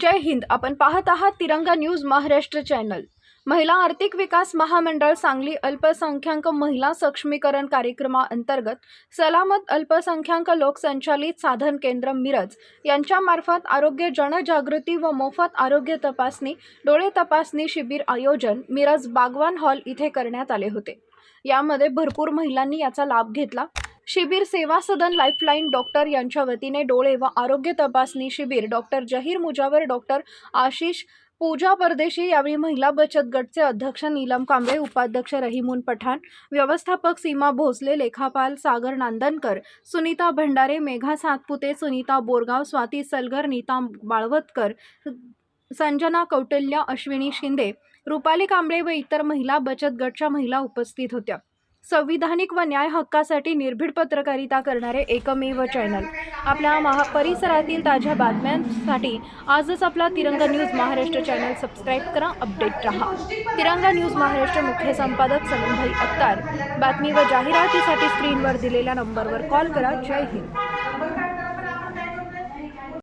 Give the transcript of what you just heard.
जय हिंद. आपण पाहत आहात तिरंगा न्यूज महाराष्ट्र चॅनल. महिला आर्थिक विकास महामंडळ सांगली अल्पसंख्याक महिला सक्षमीकरण कार्यक्रमाअंतर्गत सलामत अल्पसंख्याक लोकसंचालित साधन केंद्र मिरज यांच्यामार्फत आरोग्य जनजागृती व मोफत आरोग्य तपासणी डोळे तपासणी शिबिर आयोजन मिरज बागवान हॉल इथे करण्यात आले होते. यामध्ये भरपूर महिलांनी याचा लाभ घेतला. शिबिर सेवा सदन लाईफलाईन डॉक्टर यांच्या वतीने डोळे व आरोग्य तपासणी शिबिर. डॉक्टर जहीर मुजावर डॉक्टर आशिष पूजा परदेशी यावेळी महिला बचत गटचे अध्यक्ष नीलम कांबळे उपाध्यक्ष रहीमून पठाण व्यवस्थापक सीमा भोसले लेखापाल सागर नांदनकर सुनीता भंडारे मेघा सातपुते सुनीता बोरगाव स्वाती सलगर नीता बाळवतकर संजना कौटल्य अश्विनी शिंदे रुपाली कांबळे व इतर महिला बचत गटच्या महिला उपस्थित होत्या. संविधानिक व न्याय हक्कासाठी निर्भीड पत्रकारिता करणारे एकमेव चॅनल. आपल्या महा परिसरातील ताज्या बातम्यांसाठी आजच आपला Tiranga news Maharashtra channel subscribe करा अपडेट रहा. तिरंगा न्यूज महाराष्ट्र मुख्य संपादक सलमभाई अख्तार. बातमी व जाहिरातीसाठी स्क्रीनवर दिलेल्या नंबरवर कॉल करा. जय हिंद.